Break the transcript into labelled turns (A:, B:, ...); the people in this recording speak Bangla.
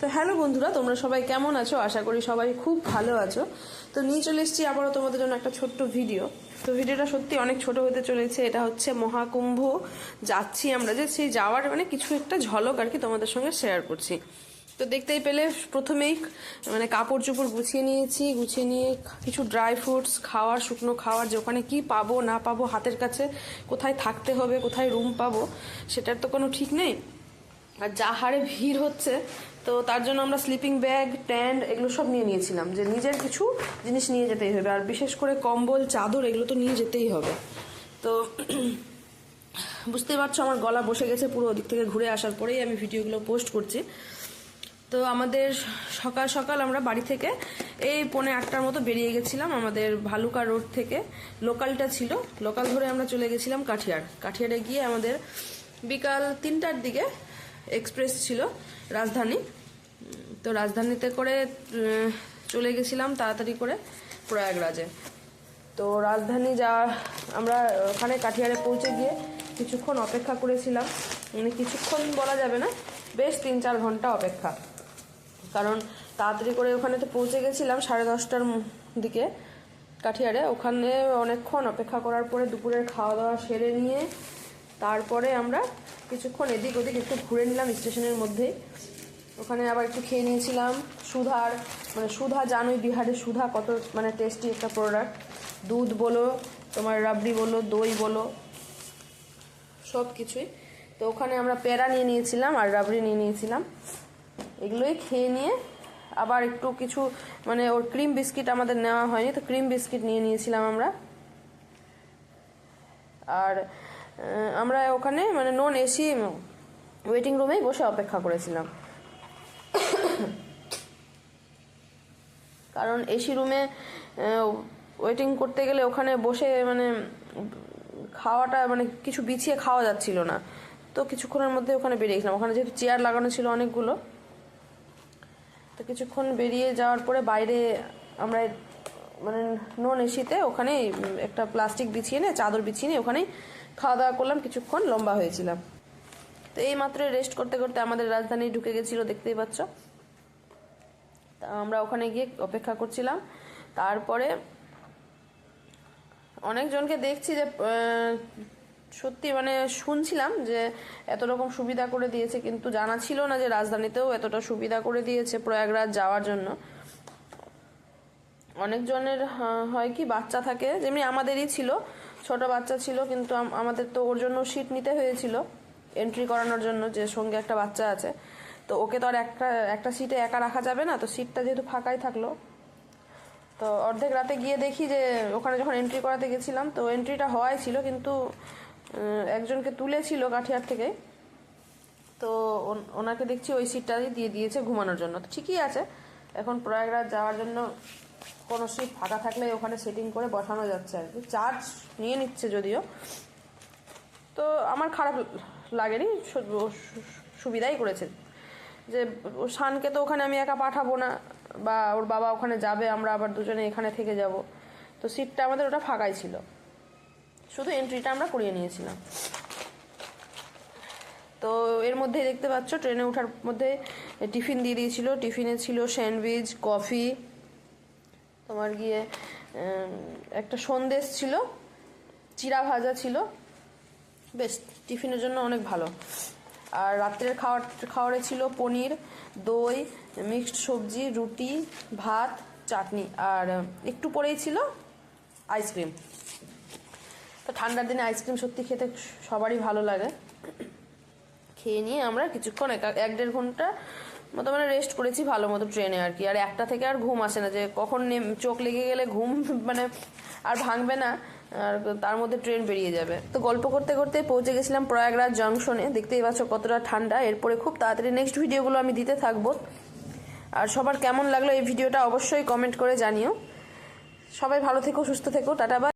A: তো হ্যালো বন্ধুরা, তোমরা সবাই কেমন আছো? আশা করি সবাই খুব ভালো আছো। তো নিয়ে চলে এসেছি আবারও তোমাদের জন্য একটা ছোট্ট ভিডিও। তো ভিডিওটা সত্যি অনেক ছোট হতে চলেছে। এটা হচ্ছে মহাকুম্ভ। যাচ্ছি আমরা যে সেই যাওয়ার মানে কিছু একটা ঝলক আর কি তোমাদের সঙ্গে শেয়ার করছি। তো দেখতেই পেলে প্রথমেই মানে কাপড় চোপড় গুছিয়ে নিয়েছি, গুছিয়ে নিয়ে কিছু ড্রাই ফ্রুটস খাওয়ার শুকনো খাওয়ার যে ওখানে কী পাবো, না পাবো, হাতের কাছে কোথায় থাকতে হবে, কোথায় রুম পাবো, সেটার তো কোনো ঠিক নেই। আর যা হারে ভিড় হচ্ছে তো তার জন্য আমরা স্লিপিং ব্যাগ ট্যান্ড এগুলো সব নিয়ে নিয়েছিলাম। যে নিজের কিছু জিনিস নিয়ে যেতেই হবে। আর বিশেষ করে কম্বল, চাদর এগুলো তো নিয়ে যেতেই হবে। তো বুঝতেই পারছ, আমার গলা বসে গেছে পুরো ওদিক থেকে ঘুরে আসার পরেই আমি ভিডিওগুলো পোস্ট করছি। তো আমাদের সকাল সকাল আমরা বাড়ি থেকে এই পৌনে আটটার মতো বেরিয়ে গেছিলাম আমাদের ভালুকা রোড থেকে। লোকালটা ছিল। লোকাল ধরে আমরা চলে গেছিলাম কাঠিয়ার। কাঠিয়ারে গিয়ে আমাদের বিকাল তিনটার দিকে এক্সপ্রেস ছিল রাজধানী। তো রাজধানীতে করে চলে গেছিলাম তাড়াতাড়ি করে প্রয়াগরাজে। তো রাজধানী যা, আমরা ওখানে কাঠিয়ারে পৌঁছে গিয়ে কিছুক্ষণ অপেক্ষা করেছিলাম। মানে কিছুক্ষণ বলা যাবে না, বেশ তিন চার ঘণ্টা অপেক্ষা। কারণ তাড়াতাড়ি করে ওখানে তো পৌঁছে গেছিলাম সাড়ে দশটার দিকে কাঠিয়ারে। ওখানে অনেকক্ষণ অপেক্ষা করার পরে দুপুরের খাওয়া দাওয়া সেরে নিয়ে তারপরে আমরা কিছুক্ষণ এদিক ওদিক একটু ঘুরে নিলাম স্টেশনের মধ্যেই। ওখানে আবার একটু খেয়ে নিয়েছিলাম। সুধার মানে সুধা জানোই বিহারের সুধা কত মানে টেস্টি একটা প্রোডাক্ট দুধ বলো, তোমার রাবড়ি বলো, দই বলো সব কিছুই তো ওখানে আমরা পেয়ারা নিয়ে নিয়েছিলাম আর রাবড়ি নিয়ে নিয়েছিলাম। এগুলোই খেয়ে নিয়ে আবার একটু কিছু মানে ওর ক্রিম বিস্কিট আমাদের নেওয়া হয়নি, তো ক্রিম বিস্কিট নিয়ে নিয়েছিলাম আমরা। আর আমরা ওখানে মানে নন এসি ওয়েটিং রুমেই বসে অপেক্ষা করেছিলাম। কারণ এসি রুমে ওয়েটিং করতে গেলে ওখানে বসে মানে খাওয়াটা মানে কিছু বিছিয়ে খাওয়া যাচ্ছিল না। তো কিছুক্ষণের মধ্যে ওখানে বেরিয়ে গেছিলাম। ওখানে যেহেতু চেয়ার লাগানো ছিল অনেকগুলো, তো কিছুক্ষণ বেরিয়ে যাওয়ার পরে বাইরে আমরা মানে নন এসিতে ওখানে একটা প্লাস্টিক বিছিয়ে নিয়ে, চাদর বিছিয়ে নিয়ে ওখানেই খাওয়া দাওয়া করলাম। কিছুক্ষণ লম্বা হয়েছিলাম। তো এই মাত্র রেস্ট করতে করতে আমাদের রাজধানী ঢুকে গেছিল, দেখতেই পাচ্ছ। আমরা ওখানে গিয়ে অপেক্ষা করছিলাম। তারপরে অনেকজনকে দেখছি যে সত্যি মানে শুনছিলাম যে এত রকম সুবিধা করে দিয়েছে, কিন্তু জানা ছিল না যে রাজধানীতেও এতটা সুবিধা করে দিয়েছে প্রয়াগরাজ যাওয়ার জন্য। অনেকজনের হয় কি বাচ্চা থাকে, যেমনি আমাদেরই ছিল, ছোট বাচ্চা ছিল, কিন্তু আমাদের তো ওর জন্য সিট নিতে হয়েছিল এন্ট্রি করানোর জন্য যে সঙ্গে একটা বাচ্চা আছে। তো ওকে তো আর একটা একটা সিটে একা রাখা যাবে না, তো সিটটা যেহেতু ফাঁকাই থাকল। তো অর্ধেক রাতে গিয়ে দেখি যে ওখানে যখন এন্ট্রি করাতে গেছিলাম, তো এন্ট্রিটা হওয়াই ছিল, কিন্তু একজনকে তুলেছিল কাঠিয়ার থেকে। তো ওন- ওনাকে দেখছি ওই সিটটাই দিয়ে দিয়েছে ঘুমানোর জন্য। তো ঠিকই আছে, এখন প্রয়াগরাজ যাওয়ার জন্য কোনো সিট ফাঁকা থাকলে ওখানে সেটিং করে বসানো যাচ্ছে আর কি। চার্জ নিয়ে নিচ্ছে যদিও। তো আমার খারাপ লাগেনি সুবিধাই করেছে। যে, শানকে তো ওখানে আমি একা পাঠাবো না, বা ওর বাবা ওখানে যাবে, আমরা আবার দুজনে এখানে থেকে যাব। তো সিটটা আমাদের ওটা ফাঁকাই ছিল। শুধু এন্ট্রিটা আমরা করিয়ে নিয়েছিলাম। তো এর মধ্যেই দেখতে পাচ্ছ, ট্রেনে ওঠার মধ্যে টিফিন দিয়ে দিয়েছিল। টিফিনে ছিল স্যান্ডউইচ, কফি, তোমার গিয়ে একটা সন্দেশ ছিল চিরা ভাজা ছিল। বেশ, টিফিনের জন্য অনেক ভালো। আর রাত্রের খাওয়ার খাওয়ারে ছিল পনির, দই, মিক্সড সবজি, রুটি, ভাত, চাটনি আর একটু পরেই ছিল আইসক্রিম। তো ঠান্ডার দিনে আইসক্রিম সত্যি খেতে সবারই ভালো লাগে। খেয়ে নিয়ে আমরা কিছুক্ষণ এক দেড় ঘণ্টা মতো মানে রেস্ট করেছি ভালো মতো ট্রেনে আর কি। আর একটা থেকে আর ঘুম আসে না যে কখন চোখ লেগে গেলে ঘুম মানে আর ভাঙবে না, আর তার মধ্যে ট্রেন বেরিয়ে যাবে। তো গল্প করতে করতে পৌঁছে গেছিলাম প্রয়াগরাজ জংশনে দেখতেই পাচ্ছ কতটা ঠান্ডা। এরপরে খুব তাড়াতাড়ি নেক্সট ভিডিওগুলো আমি দিতে থাকব। আর সবার কেমন লাগল এই ভিডিওটা অবশ্যই কমেন্ট করে জানিও। সবাই ভালো থেকো, সুস্থ থেকো, টাটা বাই